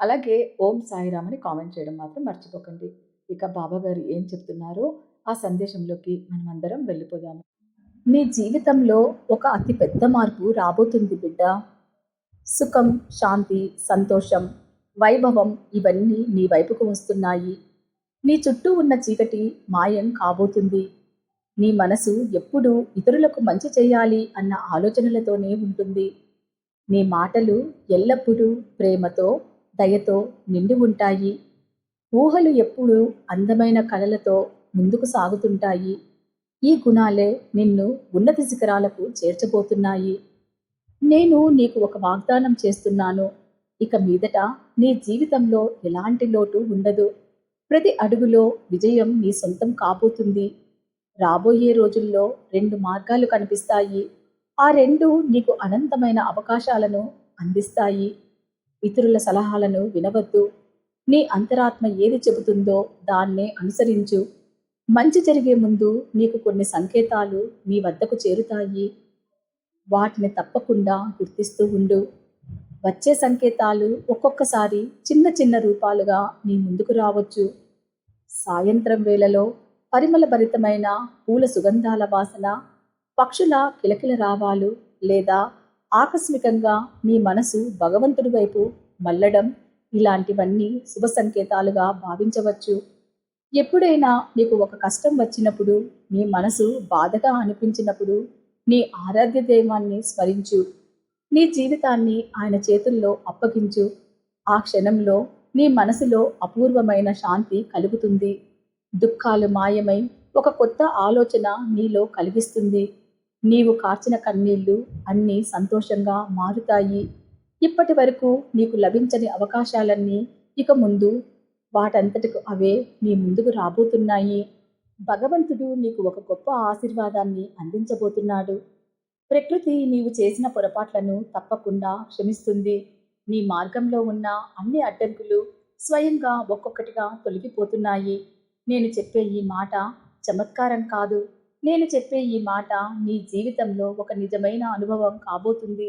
అలాగే ఓం సాయిరామ్ అని కామెంట్ చేయడం మాత్రం మర్చిపోకండి. ఇక బాబా గారు ఏం చెప్తున్నారో ఆ సందేశంలోకి మనమందరం వెళ్ళిపోదాము. నీ జీవితంలో ఒక అతి పెద్ద మార్పు రాబోతుంది బిడ్డ. సుఖం శాంతి సంతోషం వైభవం ఇవన్నీ నీ వైపుకు వస్తున్నాయి. నీ చుట్టూ ఉన్న చీకటి మాయం కాబోతుంది. నీ మనసు ఎప్పుడూ ఇతరులకు మంచి చేయాలి అన్న ఆలోచనలతోనే ఉంటుంది. నీ మాటలు ఎల్లప్పుడూ ప్రేమతో దయతో నిండి ఉంటాయి. ఊహలు ఎప్పుడూ అందమైన కళలతో ముందుకు సాగుతుంటాయి. ఈ గుణాలే నిన్ను ఉన్నత శిఖరాలకు చేర్చబోతున్నాయి. నేను నీకు ఒక వాగ్దానం చేస్తున్నాను. ఇక మీదట నీ జీవితంలో ఎలాంటి లోటు ఉండదు. ప్రతి అడుగులో విజయం నీ సొంతం కాబోతుంది. రాబోయే రోజుల్లో రెండు మార్గాలు కనిపిస్తాయి. ఆ రెండు నీకు అనంతమైన అవకాశాలను అందిస్తాయి. ఇతరుల సలహాలను వినవద్దు. నీ అంతరాత్మ ఏది చెబుతుందో దాన్నే అనుసరించు. మంచి జరిగే ముందు నీకు కొన్ని సంకేతాలు నీ వద్దకు చేరుతాయి. వాటిని తప్పకుండా గుర్తిస్తూ ఉండు. వచ్చే సంకేతాలు ఒక్కొక్కసారి చిన్న చిన్న రూపాలుగా నీ ముందుకు రావచ్చు. సాయంత్రం వేళలో పరిమళ భరితమైన పూల సుగంధాల వాసన పక్షుల కిలకిల రావాలు లేదా ఆకస్మికంగా నీ మనసు భగవంతుడి వైపు మల్లడం ఇలాంటివన్నీ శుభ సంకేతాలుగా భావించవచ్చు. ఎప్పుడైనా నీకు ఒక కష్టం వచ్చినప్పుడు నీ మనసు బాధగా అనిపించినప్పుడు నీ ఆరాధ్య దైవాన్ని స్మరించు. నీ జీవితాన్ని ఆయన చేతుల్లో అప్పగించు. ఆ క్షణంలో నీ మనసులో అపూర్వమైన శాంతి కలుగుతుంది. దుఃఖాలు మాయమై ఒక కొత్త ఆలోచన నీలో కలిగిస్తుంది. నీవు కార్చిన కన్నీళ్ళు అన్నీ సంతోషంగా మారుతాయి. ఇప్పటి వరకు నీకు లభించని అవకాశాలన్నీ ఇక ముందు వాటంతటికి అవే నీ ముందుకు రాబోతున్నాయి. భగవంతుడు నీకు ఒక గొప్ప ఆశీర్వాదాన్ని అందించబోతున్నాడు. ప్రకృతి నీవు చేసిన పొరపాట్లను తప్పకుండా క్షమిస్తుంది. నీ మార్గంలో ఉన్న అన్ని అడ్డంకులు స్వయంగా ఒక్కొక్కటిగా తొలగిపోతున్నాయి. నేను చెప్పే ఈ మాట చమత్కారం కాదు. నేను చెప్పే ఈ మాట నీ జీవితంలో ఒక నిజమైన అనుభవం కాబోతుంది.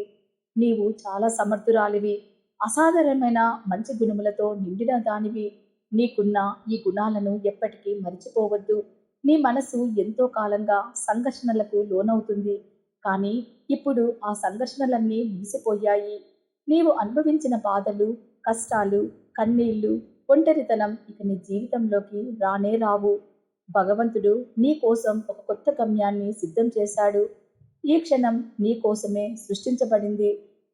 నీవు చాలా సమర్థురాలివి అసాధారణమైన మంచి గుణములతో నిండిన దానివి. నీకున్న ఈ గుణాలను ఎప్పటికీ మరిచిపోవద్దు. నీ మనసు ఎంతో కాలంగా సంఘర్షణలకు లోనవుతుంది. కానీ ఇప్పుడు ఆ సంఘర్షణలన్నీ ముగిసిపోయాయి. నీవు అనుభవించిన బాధలు కష్టాలు కన్నీళ్ళు ఒంటరితనం ఇక నీ జీవితంలోకి రానే రావు. భగవంతుడు నీ కోసం ఒక కొత్త గమ్యాన్ని సిద్ధం చేశాడు. ఈ క్షణం నీ కోసమే సృష్టించబడింది.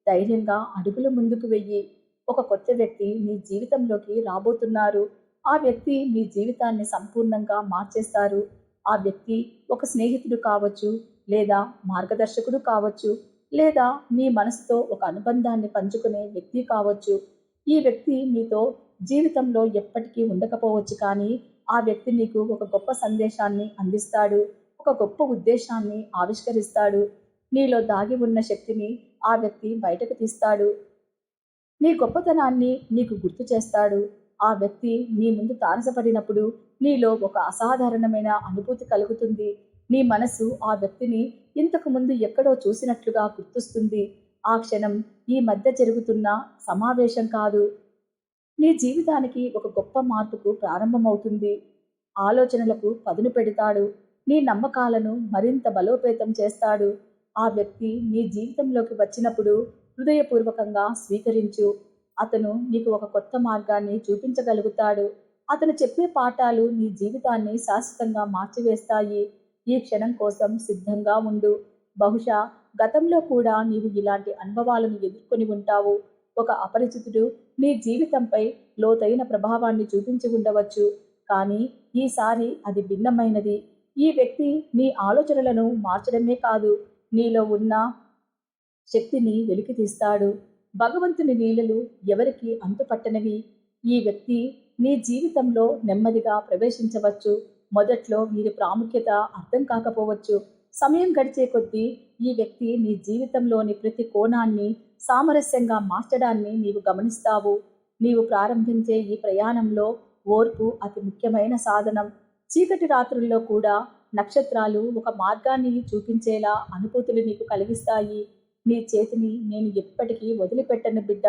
ధైర్యంగా అడుగులు ముందుకు వెయ్యి. ఒక కొత్త వ్యక్తి నీ జీవితంలోకి రాబోతున్నారు. ఆ వ్యక్తి మీ జీవితాన్ని సంపూర్ణంగా మార్చేస్తారు. ఆ వ్యక్తి ఒక స్నేహితుడు కావచ్చు లేదా మార్గదర్శకుడు కావచ్చు లేదా మీ మనసుతో ఒక అనుబంధాన్ని పంచుకునే వ్యక్తి కావచ్చు. ఈ వ్యక్తి మీతో జీవితంలో ఎప్పటికీ ఉండకపోవచ్చు కానీ ఆ వ్యక్తి నీకు ఒక గొప్ప సందేశాన్ని అందిస్తాడు ఒక గొప్ప ఉద్దేశాన్ని ఆవిష్కరిస్తాడు. నీలో దాగి ఉన్న శక్తిని ఆ వ్యక్తి బయటకు తీస్తాడు. నీ గొప్పతనాన్ని నీకు గుర్తు చేస్తాడు. ఆ వ్యక్తి నీ ముందు తారసపడినప్పుడు నీలో ఒక అసాధారణమైన అనుభూతి కలుగుతుంది. నీ మనసు ఆ వ్యక్తిని ఇంతకు ముందు ఎక్కడో చూసినట్లుగా గుర్తుస్తుంది. ఆ క్షణం ఈ మధ్య జరుగుతున్న సమావేశం కాదు. నీ జీవితానికి ఒక గొప్ప మార్పుకు ప్రారంభమవుతుంది. ఆలోచనలకు పదును పెడతాడు. నీ నమ్మకాలను మరింత బలోపేతం చేస్తాడు. ఆ వ్యక్తి నీ జీవితంలోకి వచ్చినప్పుడు హృదయపూర్వకంగా స్వీకరించు. అతను నీకు ఒక కొత్త మార్గాన్ని చూపించగలుగుతాడు. అతను చెప్పే పాఠాలు నీ జీవితాన్ని శాశ్వతంగా మార్చివేస్తాయి. ఈ క్షణం కోసం సిద్ధంగా ఉండు. బహుశా గతంలో కూడా నీవు ఇలాంటి అనుభవాలను ఎదుర్కొని ఉంటావు. ఒక అపరిచితుడు నీ జీవితంపై లోతైన ప్రభావాన్ని చూపించి ఉండవచ్చు. కానీ ఈసారి అది భిన్నమైనది. ఈ వ్యక్తి నీ ఆలోచనలను మార్చడమే కాదు నీలో ఉన్న శక్తిని వెలికి తీస్తాడు. భగవంతుని లీలలు ఎవరికి అంతుపట్టనివి? ఈ వ్యక్తి నీ జీవితంలో నెమ్మదిగా ప్రవేశించవచ్చు. మొదట్లో వీరి ప్రాముఖ్యత అర్థం కాకపోవచ్చు. సమయం గడిచే కొద్దీ ఈ వ్యక్తి నీ జీవితంలోని ప్రతి కోణాన్ని సామరస్యంగా మార్చడాన్ని నీవు గమనిస్తావు. నీవు ప్రారంభించే ఈ ప్రయాణంలో ఓర్పు అతి ముఖ్యమైన సాధనం. చీకటి రాత్రుల్లో కూడా నక్షత్రాలు ఒక మార్గాన్ని చూపించేలా అనుభూతులు నీకు కలిగిస్తాయి. నీ చేతిని నేను ఎప్పటికీ వదిలిపెట్టను బిడ్డ.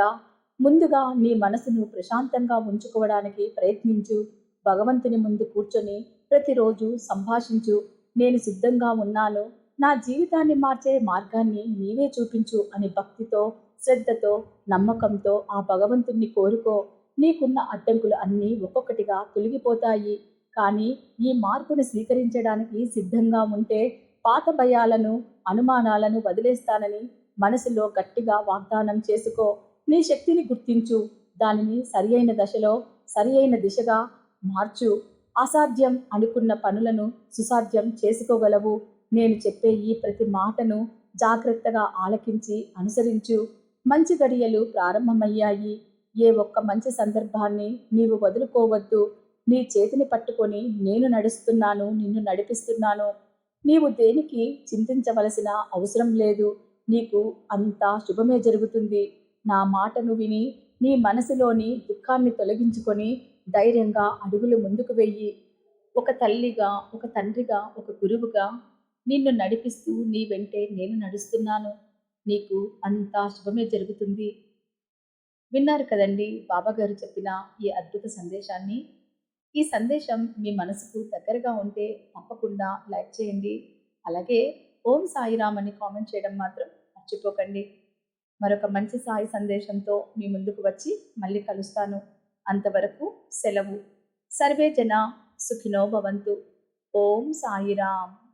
ముందుగా నీ మనసును ప్రశాంతంగా ఉంచుకోవడానికి ప్రయత్నించు. భగవంతుని ముందు కూర్చొని ప్రతిరోజు సంభాషించు. నేను సిద్ధంగా ఉన్నాను. నా జీవితాన్ని మార్చే మార్గాన్ని నీవే చూపించు అని భక్తితో శ్రద్ధతో నమ్మకంతో ఆ భగవంతుణ్ణి కోరుకో. నీకున్న అడ్డంకులు అన్నీ ఒక్కొక్కటిగా తొలగిపోతాయి. కానీ ఈ మార్పును స్వీకరించడానికి సిద్ధంగా ఉంటే పాత భయాలను అనుమానాలను వదిలేస్తానని మనసులో గట్టిగా వాగ్దానం చేసుకో. నీ శక్తిని గుర్తించు. దానిని సరియైన దశలో సరియైన దిశగా మార్చు. అసాధ్యం అనుకున్న పనులను సుసాధ్యం చేసుకోగలవు. నేను చెప్పే ఈ ప్రతి మాటను జాగ్రత్తగా ఆలకించి అనుసరించు. మంచి గడియలు ప్రారంభమయ్యాయి. ఏ ఒక్క మంచి సందర్భాన్ని నీవు వదులుకోవద్దు. నీ చేతిని పట్టుకొని నేను నడుస్తున్నాను నిన్ను నడిపిస్తున్నాను. నీవు దేనికి చింతించవలసిన అవసరం లేదు. నీకు అంతా శుభమే జరుగుతుంది. నా మాటను విని నీ మనసులోని దుఃఖాన్ని తొలగించుకొని ధైర్యంగా అడుగులు ముందుకు వెయ్యి. ఒక తల్లిగా ఒక తండ్రిగా ఒక గురువుగా నిన్ను నడిపిస్తూ నీ వెంటే నేను నడుస్తున్నాను. నీకు అంతా శుభమే జరుగుతుంది. విన్నారు కదండి బాబాగారు చెప్పిన ఈ అద్భుత సందేశాన్ని. ఈ సందేశం మీ మనసుకు దగ్గరగా ఉంటే తప్పకుండా లైక్ చేయండి. అలాగే ఓం సాయిరామ్ అని కామెంట్ చేయడం మాత్రం మర్చిపోకండి. మరొక మంచి సాయి సందేశంతో మీ ముందుకు వచ్చి మళ్ళీ కలుస్తాను. అంతవరకు సెలవు. సర్వే జన సుఖినో భవంతు. ఓం సాయిరామ్.